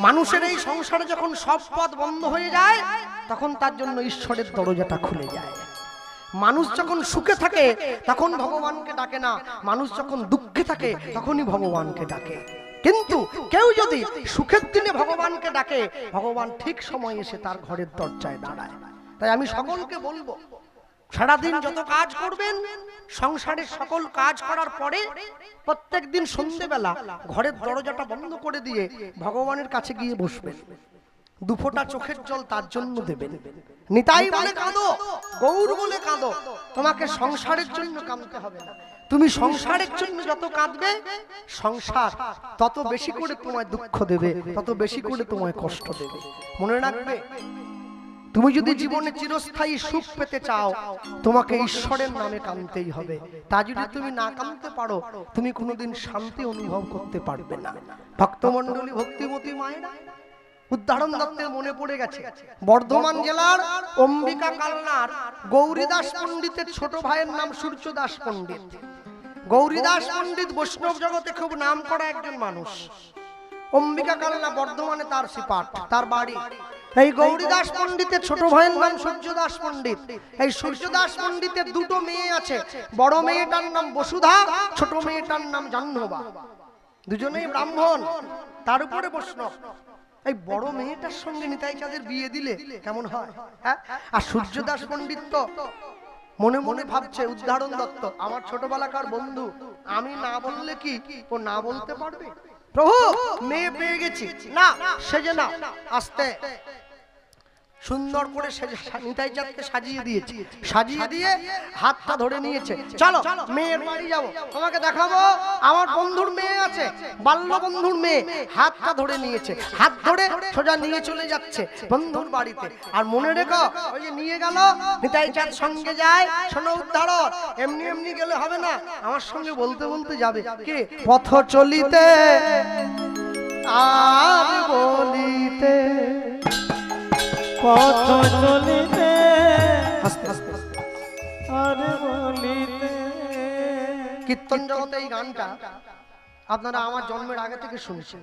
মানুষের এই সংসারে যখন সব পথ বন্ধ হয়ে যায়, তখন তার জন্য ঈশ্বরের দরজাটা খুলে যায়। মানুষ যখন সুখে থাকে, তখন ভগবানকে ডাকে না। মানুষ যখন দুঃখে থাকে, তখনই ভগবানকে ডাকে। কিন্তু কেউ যদি সুখের দিনে ভগবানকে ডাকে, ভগবান ঠিক সময় এসে তার ঘরের দরজায় দাঁড়ায়। তাই আমি সকলকে বলব সারাদিন যত কাজ করবেন সংসারের সকল কাজ করার পরে প্রত্যেক দিন সন্ধেবেলা ঘরের দরজাটা বন্ধ করে দিয়ে ভগবানের কাছে গিয়ে বসবেন। দুফোটা চোখের জল তার জন্য দেবেন। নিতাই বলে কাঁদো, গৌর বলে কাঁদো, তোমাকে সংসারের জন্য কাঁদতে হবে না। তুমি সংসারের জন্য যত কাঁদবে, সংসার তত বেশি করে তোমায় দুঃখ দেবে, তত বেশি করে তোমায় কষ্ট দেবে। মনে রাখবে তুমি যদি জীবনে চিরস্থায়ী সুখ পেতে চাও তোমাকে ঈশ্বরের নামে কাঁদতেই হবে। তা যদি তুমি না কাঁদতে পারো তুমি কোনোদিন শান্তি অনুভব করতে পারবে না। ভক্তমণ্ডলী ভক্তিমতী মায়েরা উদাহরণ দত্তের মনে পড়ে গেছে। বর্ধমান জেলার অম্বিকা কালনার গৌরীদাস পণ্ডিতের ছোট ভাইয়ের নাম সূর্যদাস পণ্ডিত। গৌরীদাস পণ্ডিত বৈষ্ণব জগতে খুব নাম করা একজন মানুষ। অম্বিকা কালনা বর্ধমানে তার সিপাট তার বাড়ি। এই গৌরীদাস পণ্ডিতের ছোট ভাইয়ের নাম সূর্যদাস পণ্ডিত। এই সূর্যদাস পণ্ডিতের দুটো মেয়ে আছে। বড় মেয়েটার নাম বসুধা ছোট মেয়েটার নাম জাহ্নবা। দুজনেই ব্রাহ্মণ। তার উপরে বৈষ্ণব। এই বড় মেয়েটার সঙ্গে নিতাই চাঁদের বিয়ে দিলে কেমন হয় হ্যাঁ? আর সূর্যদাস পণ্ডিত তো মনে মনে ভাবছে উদাহরণ দত্ত আমার ছোটবেলাকার বন্ধু আমি না বললে কি ও না বলতে পারবে? প্রভু মেয়ে পেয়ে গেছি। না সেজে না আস্তে। সুন্দর করে সেজে নিতাই চাঁদকে সাজিয়ে দিয়েছি। সাজিয়ে দিয়ে হাতটা ধরে নিয়েছে। চলো মেয়ের বাড়ি যাব। তোমাকে দেখাবো আমার বন্ধুর মেয়ে আছে বাল্য বন্ধুর মেয়ে। হাতটা ধরে নিয়েছে। হাত ধরে সোজা নিয়ে চলে যাচ্ছে বন্ধুর বাড়িতে। আর মনে রেখো ওই যে নিয়ে গেল নিতাই চাঁদ সঙ্গে যায় শোনো উদ্ধারণ এমনি এমনি গেলে হবে না। আমার সঙ্গে বলতে বলতে যাবে। কে? পথ চলিতে আর বলিতে। পথ চলিতে। আর বলিতে কীর্তন জগতে এই গানটা আপনারা আমার জন্মের আগে থেকে শুনছেন।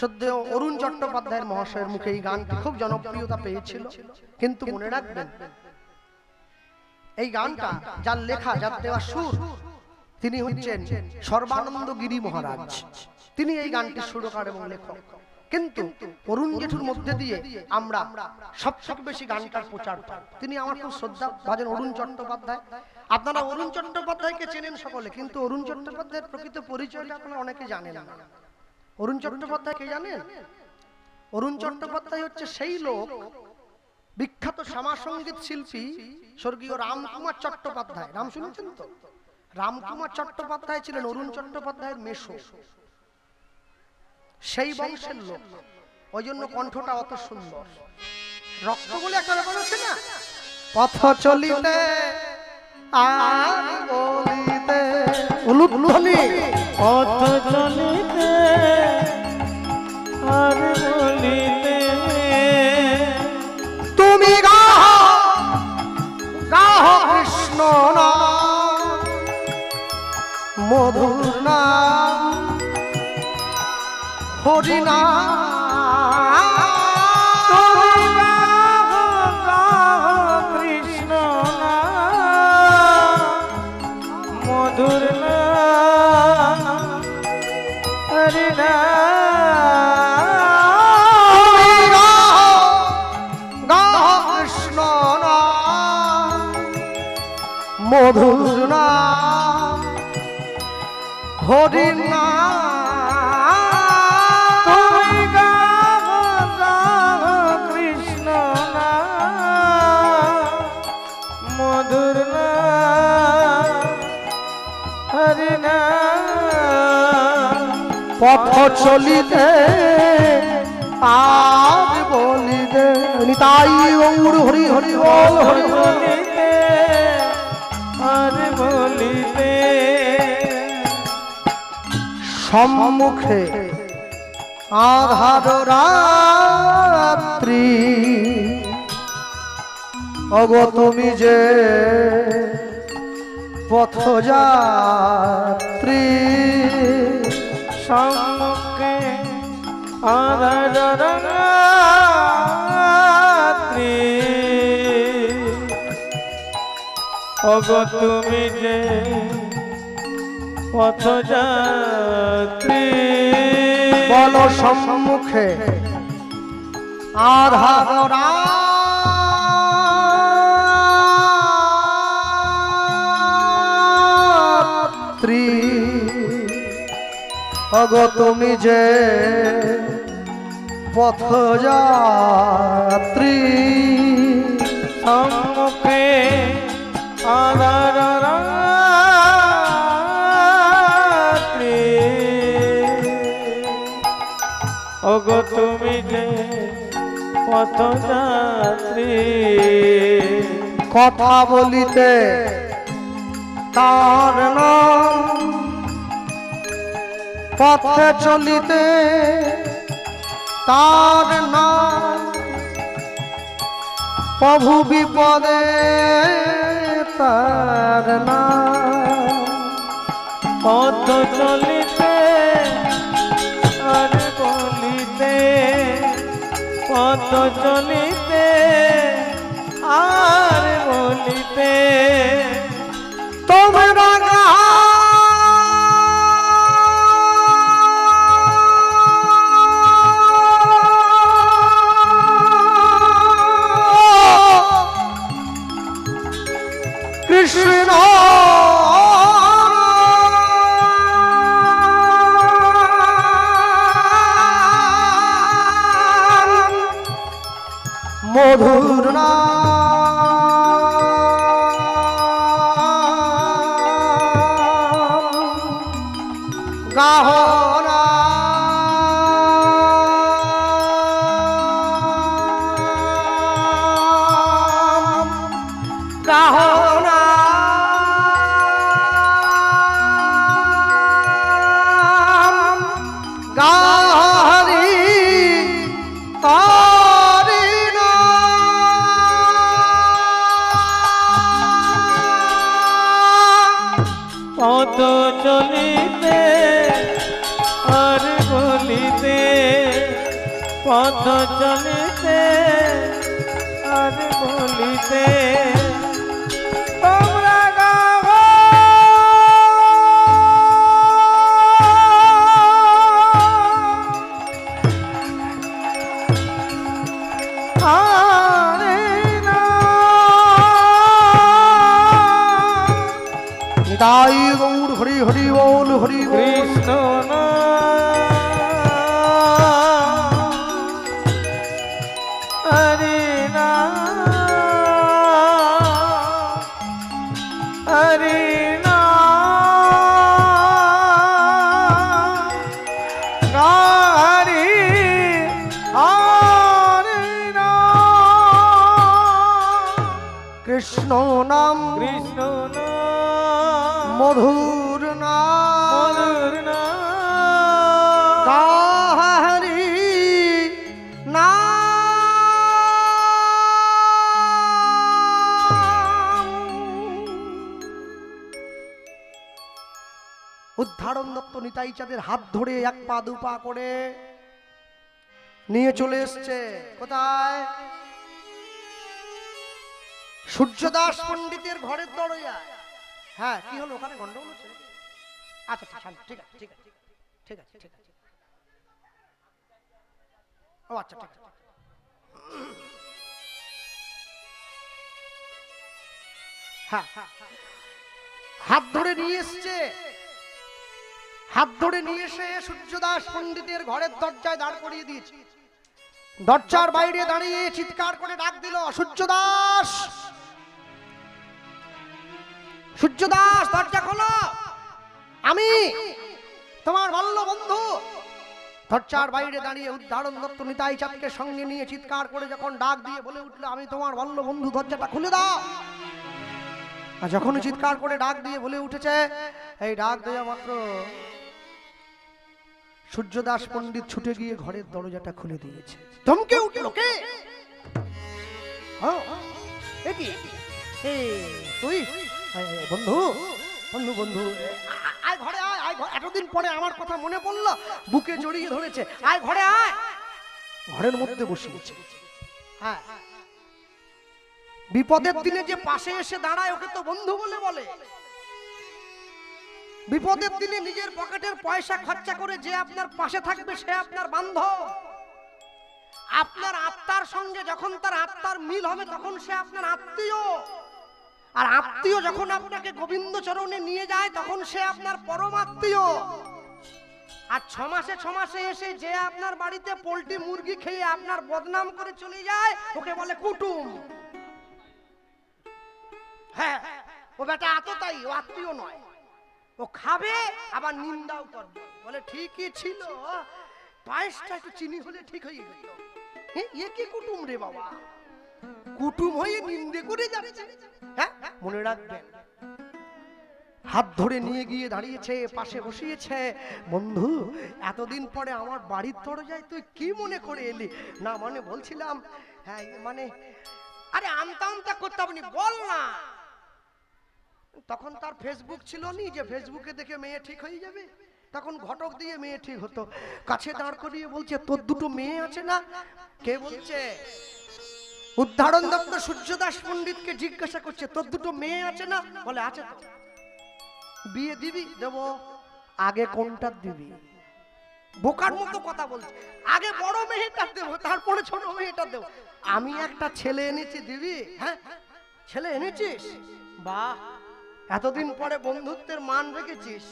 সদ্য অরুণ চট্টোপাধ্যায়ের মহাশয়ের মুখে এই গানটি খুব জনপ্রিয়তা পেয়েছিল। কিন্তু মনে রাখবেন এই গানটা যার লেখা যার দেওয়া সুর তিনি হচ্ছেন সর্বানন্দ গিরি মহারাজ। তিনি এই গানটি সুরকার এবং লেখক। কিন্তু অরুণ জেঠুর মধ্যে দিয়ে আমরা সবথেকে বেশি গানটার প্রচার পাই। তিনি আমার খুব শ্রদ্ধা ভাজন অরুণ চট্টোপাধ্যায়। আপনারা অরুণ চট্টোপাধ্যায়কে চেনেন সকলে কিন্তু অরুণ চট্টোপাধ্যায়ের প্রকৃত পরিচয়টা আপনারা অনেকে জানেন না। অরুণ চট্টোপাধ্যায় কে জানেন? অরুণ চট্টোপাধ্যায় হচ্ছে সেই লোক বিখ্যাত শ্যামাসঙ্গীত শিল্পী স্বর্গীয় রামকুমার চট্টোপাধ্যায়। নাম শুনেছেন তো? রামকুমার চট্টোপাধ্যায় ছিলেন অরুণ চট্টোপাধ্যায়ের মেশো সেই বংশের লোক। ওই জন্য কণ্ঠটা অত সুন্দর। রক্ত বলে একটা ব্যাপার আছে না? পথ চলিতে পথ চলিতে আর বলিতে তুমি গাহ গাহ কৃষ্ণ মধুর হরি পথ চলিতে আর বলিতে নিতাই গৌর হরি হরি বল হরি বল। বলিতে আর বলিতে। সম্মুখে আধার রাত্রি। অগ তুমি যে পথযাত্রী। সম্মুখে রাত্রি ওগো তুমি যে পথযাত্রী। বলো সম্মুখে। আধার অগ তুমি যে পথযাত্রী সম্মুখে রাত্রি ওগো তুমি যে পথযাত্রী কথা বলিতে তার নাম পথে চলিতে তার নাম প্রভু বিপদে তার নাম। পথ চলিতে বলিতে পথ চলিতে, আর বলিতে তোমরা উদ্ধারণ দত্ত নিতাই চাঁদের হাত ধরে এক পা দু পা করে নিয়ে চলে এসছে। কোথায়? সূর্যদাস পণ্ডিতের ঘরের দরজায়। হ্যাঁ কি হলো? ওখানে গন্ডগোল হচ্ছে আচ্ছা ঠিক আছে ঠিক আছে ঠিক আছে ঠিক আছে। ও আচ্ছা ঠিক আছে। হ্যাঁ হ্যাঁ, হ্যাঁ। হাত ধরে নিয়ে এসছে। হাত ধরে নিয়ে এসে সূর্যদাস পণ্ডিতের ঘরের দরজায় দাঁড় করিয়ে দিয়েছে। দরজার বাইরে দাঁড়িয়ে চিৎকার করে ডাক দিল, সূর্যদাস! সূর্যদাস, দরজা খোলো! আমি তোমার বাল্য বন্ধু দরজার বাইরে দাঁড়িয়ে উদ্ধারণ দত্ত নিতাই চাঁদকে সঙ্গে নিয়ে চিৎকার করে যখন ডাক দিয়ে বলে উঠল, আমি তোমার বাল্য বন্ধু দরজাটা খুলে দাও! আর যখন চিৎকার করে ডাক দিয়ে বলে উঠেছে, এই ডাক দেওয়া মাত্র সূর্যদাস পণ্ডিত ছুটে গিয়ে ঘরের দরজাটা খুলে দিয়েছে। ধমকে উঠল কে? হ্যাঁ, তুই? বন্ধু বন্ধু বন্ধু। আয়, ঘরে আয় আয় এতদিন পরে আমার কথা মনে পড়ল বুকে জড়িয়ে ধরেছে। আয় ঘরে আয়। ঘরের মধ্যে বসিয়েছে। হ্যাঁ। বিপদের দিনে যে পাশে এসে দাঁড়ায় ওকে তো বন্ধু বলে বলে। বিপদের দিনে নিজের পকেটের পয়সা খরচা করে যে আপনার পাশে থাকবে সে আপনার বান্ধব। আপনার আত্মার সঙ্গে যখন তার আত্মার মিল হবে, তখন সে আপনার আত্মীয়। আর আত্মীয় যখন আপনাকে গোবিন্দ চরণে নিয়ে যায়, তখন সে আপনার পরম আত্মীয়। আর ছ মাসে ছ মাসে এসে যে আপনার বাড়িতে পোলট্রি মুরগি খেয়ে আপনার বদনাম করে চলে যায়, ওকে বলে কুটুম। হ্যাঁ ও বেটা আততাই ও আত্মীয় নয়। ও খাবে আবার নিন্দাও করবে। বলে ঠিকই ছিল। পায়েসটা একটু চিনি হলে ঠিক হয়ে যেত হ্যাঁ, এ কি কুটুম রে বাবা? কুটুম হয়ে নিন্দে করে যাচ্ছে। হ্যাঁ মনে রাখবেন হাত ধরে নিয়ে গিয়ে দাঁড়িয়েছে পাশে বসিয়েছে। বন্ধু এতদিন পরে আমার বাড়ির দরজায় তুই কি মনে করে এলি? না মানে বলছিলাম হ্যাঁ মানে আরে আমতা আমতা করতে হবে বল না। তখন তার ফেসবুক ছিল নি যে ফেসবুকে দেখে মেয়ে ঠিক হয়ে যাবে। তখন ঘটক দিয়ে মেয়ে ঠিক হতো। কাছে দাঁড় করিয়ে বলছে, তোর দুটো মেয়ে আছে না? কে বলছে? উদ্ধারণ দত্ত সূর্যদাস পণ্ডিতকে জিজ্ঞাসা করছে, তোর দুটো মেয়ে আছে না? বলে, আছে বিয়ে দিবি? দেবো। আগে কোনটা দিবি? বোকার মতো কথা বলছে, আগে বড় মেয়েটা দেবো, তারপরে ছোট মেয়েটা দেবো। আমি একটা ছেলে এনেছি দিবি? হ্যাঁ ছেলে এনেছিস? বাহ! এতদিন পরে বন্ধুত্বের মান রেখেছিস।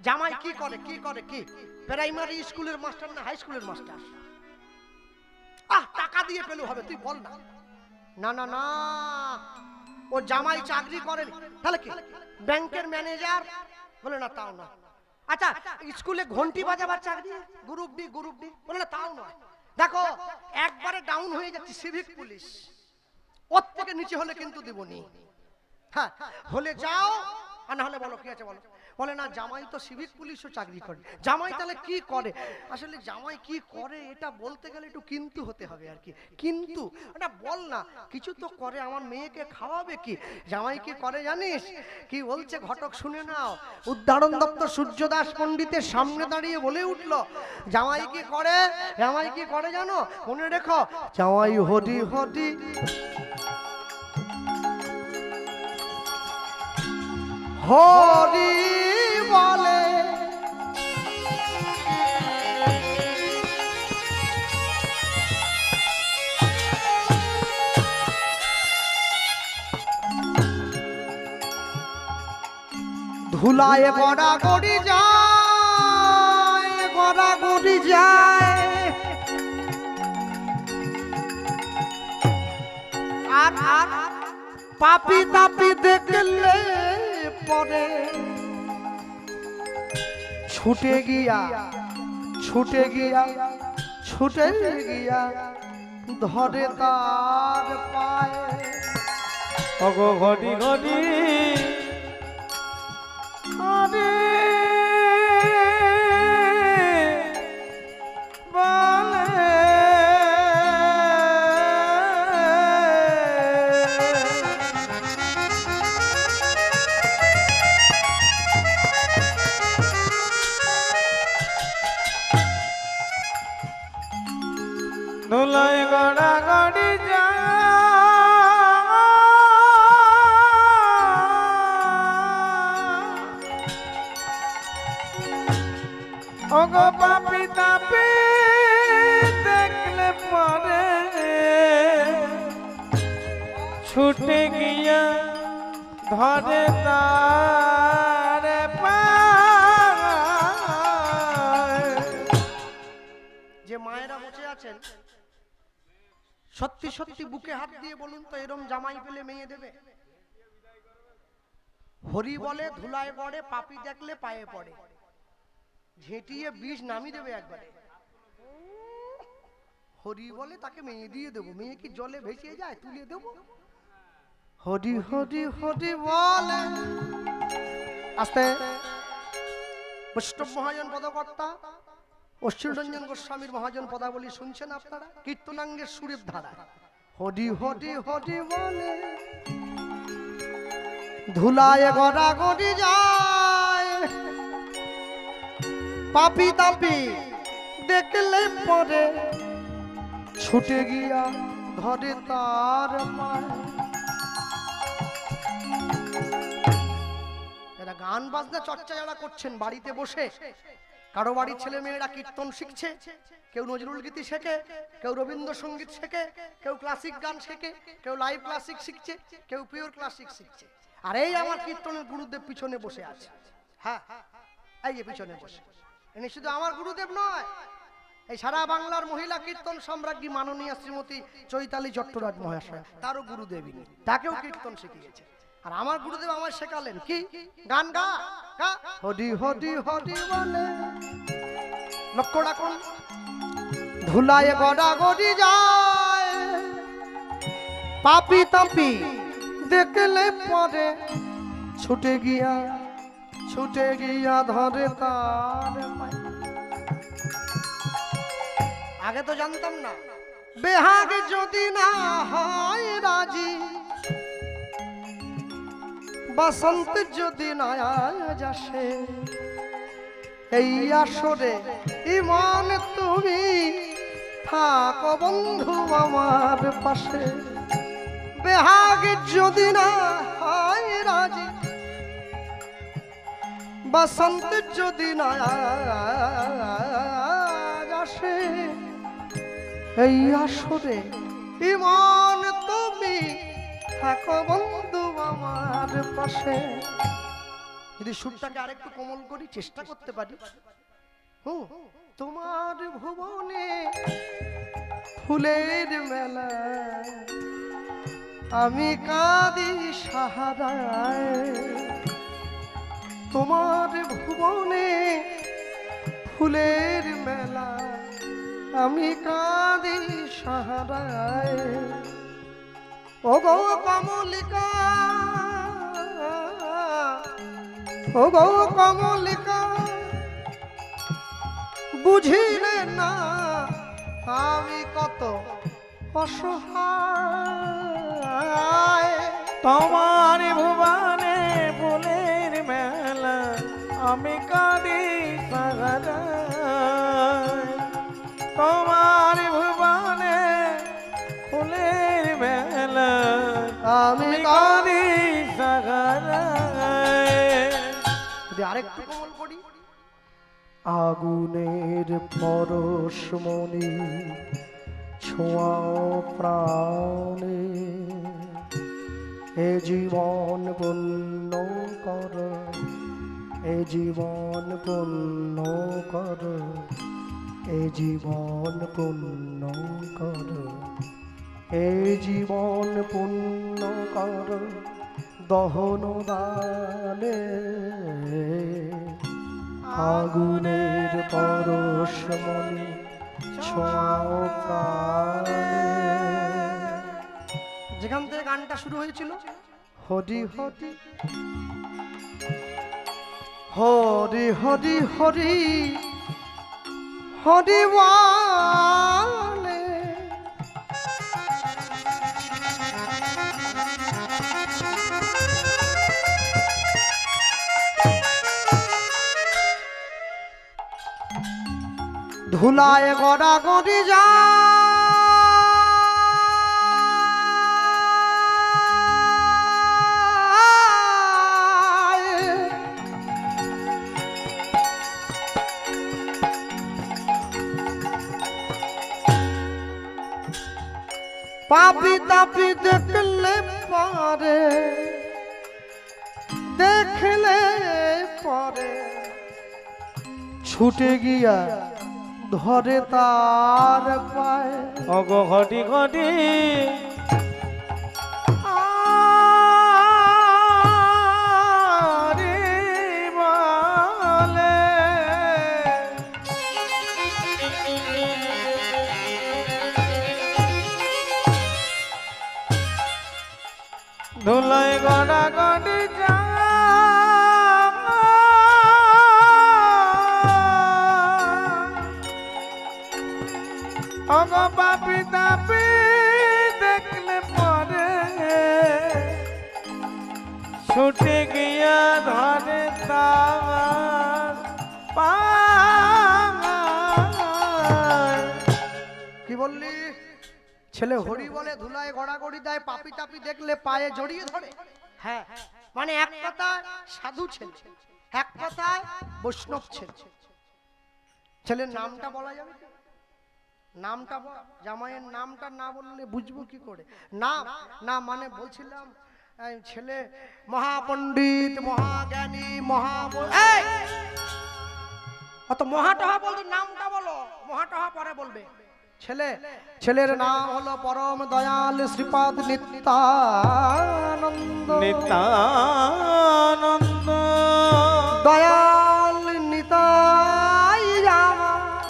জামাই কি করে কি করে, কি? প্রাইমারি স্কুলের মাস্টার না হাই স্কুলের মাস্টার? আহ, টাকা দিয়ে পেলে হবে, তুই বল না। না না না। ও জামাই চাকরি করেন। তাহলে কি? ব্যাংকের ম্যানেজার? বলে, না, তাও না আচ্ছা স্কুলে ঘন্টি বাজাবার চাকরি? Group D group D? বলে, না, তাও নয়। দেখো, একবারে ডাউন হয়ে যাচ্ছে সিভিক পুলিশ ওর থেকে নিচে হলে কিন্তু দিবনি। হ্যাঁ হলে যাও, আর না হলে বলো, কি আছে বলো? বলে, না, জামাই তো সিভিক পুলিশও চাকরি করে। জামাই তাহলে কি করে? আসলে জামাই কি করে এটা বলতে গেলে একটু কিন্তু হতে হবে আর কি। কিন্তু এটা বল না, কিছু তো করে, আমার মেয়েকে খাওয়াবে কি? জামাই কি করে জানিস? কি বলছে, ঘটক শুনে নাও। উদ্ধারণ দত্ত সূর্যদাস পণ্ডিতের সামনে দাঁড়িয়ে বলে উঠল, জামাই কি করে? জামাই কি করে জানো? মনে রেখো, জামাই হরি হরি। হরি বলে। ধুলায় গড়া গড়ি যায় গড়া গড়ি যায় আর আর পাপি তাপি দেখলে পরে ছুটে গিয়া ছুটে গিয়া ছুটে গিয়া ধরে তার পায়ে। ঘটি ঘটি যে মায়েরা বসে আছেন, সত্যি সত্যি বুকে হাত দিয়ে বলুন তো, এরম জামাই পেলে মেয়ে দেবে? হরি বলে, ধুলায় পড়ে পাপি দেখলে পায়ে পড়ে। ঝেঁটিয়ে বিষ নামি দেবে একবারে। হরি বলে, তাকে মেয়ে দিয়ে দেবো। মেয়ে কি জলে ভেসে যায়, তুলে দেবো? হরি হরি হরি বলে। আস্তে। বৈষ্ণব মহাজন পদকর্তা অশ্বিন রঞ্জন গোস্বামীর মহাজন পদাবলী শুনছেন আপনারা? কীর্তনাঙ্গের সুরের ধারা। হডি হরি হরি বলে, ধুলায় গড়া গড়ি যায়। পাপি তাপি দেখলে পরে, ছুটে গিয়া ধরে তার গান বাজনা চর্চা যারা করছেন বাড়িতে বসে। কারও বাড়ির ছেলে মেয়েরা কীর্তন শিখছে, কেউ নজরুল গীতি শেখে, কেউ রবীন্দ্রসঙ্গীত শেখে, কেউ ক্লাসিক গান শেখে, কেউ লাইভ ক্লাসিক শিখছে, কেউ পিওর ক্লাসিক শিখছে। আর এই আমার কীর্তনের গুরুদেব পিছনে বসে আছে। হ্যাঁ এই যে পিছনে বসে। ইনি শুধু আমার গুরুদেব নয়। এই সারা বাংলার মহিলা কীর্তন সম্রাজ্ঞী মাননীয় শ্রীমতী চৈতালি চট্টরাজ মহাশয়, তারও গুরুদেব তাকেও কীর্তন শিখিয়েছে। আর আমার গুরুদেব আমায় শেখালেন কি? গান গা। হরি হরি হরি বলে। লক্ষ্য ধুলায় গড়া গড়ি যায়। পাপি তাপি দেখলে পরে ছুটে গিয়া ছুটে গিয়া ধরে তার। আগে তো জানতাম না। বেহাগ যদি না হয় রাজি। বসন্ত যদি না আজ আসে এই আসরে ইমান তুমি থাকো বন্ধু আমার পাশে। বেহাগ যদি না হয় রাজি, বসন্ত যদি না আসে, এই আসরে ইমান তুমি থাকো বন্ধু আমার পাশে। যদি সুরটাকে আরেকটু কোমল করি চেষ্টা করতে পারি। হুম, তোমার ভুবনে ফুলের মেলা। আমি কাঁদি সাহারায়। তোমার ভুবনে ফুলের মেলা। আমি কাঁদি সাহারায়। ও গো কমলিকা ও গো কমলিকা। বুঝিলে না আমি কত অসহায়। তোমার ভুবনে ফুলের মেলা আমি কাঁদি সাগরায় তোমার ভুবনে ফুলের মেলা আমি আরেকটু কোমল করি। আগুনের পরশমণি ছোঁয়াও প্রাণে। এ জীবন পূর্ণ কর, এ জীবন পূর্ণ কর, এ জীবন পূর্ণ কর, এ জীবন পূর্ণ কর। দহন দানে আগুনের পরশমণি ছোঁয়াও যেখান থেকে গানটা শুরু হয়েছিল? হরি হরি হরি হরি হরি হরি ধুলায় গড়া গড়ি যা। পাপি তাপি দেখলে পারে দেখলে পরে। ছুটে গিয়া ধরে তার পায়। অগো ঘটি ঘটি। ধুলাই গড়া গড়ি কি বললি? ছেলে হরি বলে ধুলায় গড়াগড়ি দেয় পাপি টাপি দেখলে পায়ে জড়িয়ে ধরে। হ্যাঁ মানে এক কথা সাধু ছেলে এক কথায় বৈষ্ণব ছেলে। ছেলের নামটা বলা যাবে নামটা জামাইয়ের নামটা না বললে বুঝব কি করে? না না মানে বলছিলাম ছেলে মহাপণ্ডিত মহাজ্ঞানী মহা! অত মহাটহা বলতে নামটা বলো মহাটহা পরে বলবে। ছেলে ছেলের নাম হলো পরম দয়াল শ্রীপাদ নিত্যানন্দ। নিত্যানন্দ। দয়াল নিতাই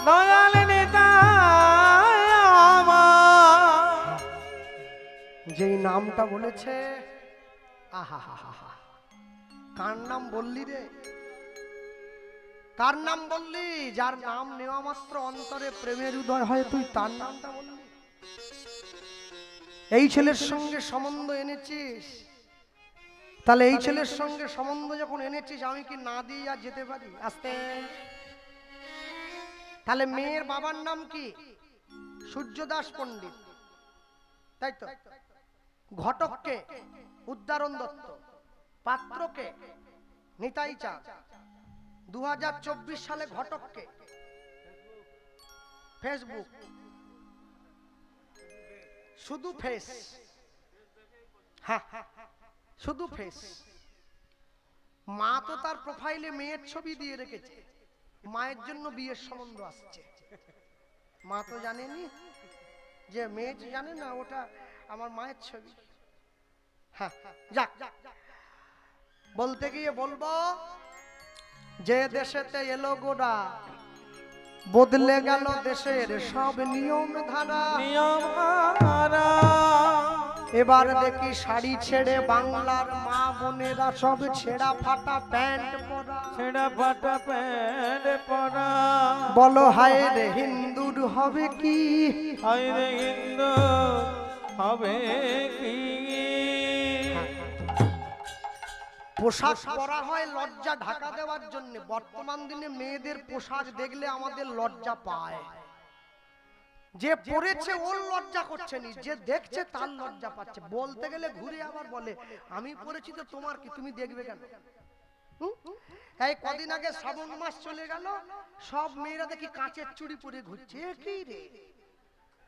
দয়াল নিতাই যেই নামটা বলেছে আহা কার নাম বললি রে? কার নাম বললি? যার নাম নেওয়া মাত্র অন্তরে প্রেমের উদয় হয়, তুই তার নামটা বললি। এই ছেলের সঙ্গে সম্বন্ধ এনেছিস? তাহলে এই ছেলের সঙ্গে সম্বন্ধ যখন এনেছিস, আমি কি না দিয়ে আর যেতে পারি? আস্তে। তাহলে মেয়ের বাবার নাম কি? সূর্যদাস পণ্ডিত। তাই তো? ঘটককে? উদ্দারণ দত্ত। পাত্রকে নিতাই চাঁদ। দু হাজার চব্বিশ সালে ঘটককে ফেসবুক। শুধু ফেস। হ্যাঁ শুধু ফেস। মা তো তার প্রোফাইলে মেয়ের ছবি দিয়ে রেখেছে। মায়ের জন্য বিয়ের সম্বন্ধ আসছে। মা তো জানেনি যে মেয়ে জানে না, ওটা আমার মায়ের ছবি। হ্যাঁ যাক বলতে গিয়ে বলব যে দেশেতে এলো গোড়া বদলে গেল দেশের সব নিয়ম ধারা নিয়ম এবার দেখি শাড়ি ছেড়ে বাংলার মা বোনেরা সব ছেঁড়া ফাটা প্যান্ট পরা। ছেঁড়া ফাটা প্যান্ট পরা। বলো হায় রে হিন্দুর হবে কি? আইরে হিন্দু হবে কি? পোশাক পরা হয় লজ্জা ঢাকা দেওয়ার জন্য। বর্তমান দিনে মেয়েদের পোশাক দেখলে আমাদের লজ্জা পায়। যে পড়েছে ওর লজ্জা করছে নি যে দেখছে তার লজ্জা পাচ্ছে। বলতে গেলে ঘুরে আবার বলে আমি পড়েছি তো তোমার কি তুমি দেখবে কেন? এই কদিন আগে শ্রাবণ মাস চলে গেল সব মেয়েরা দেখি কাঁচের চুড়ি পরে ঘুরছে। কি রে?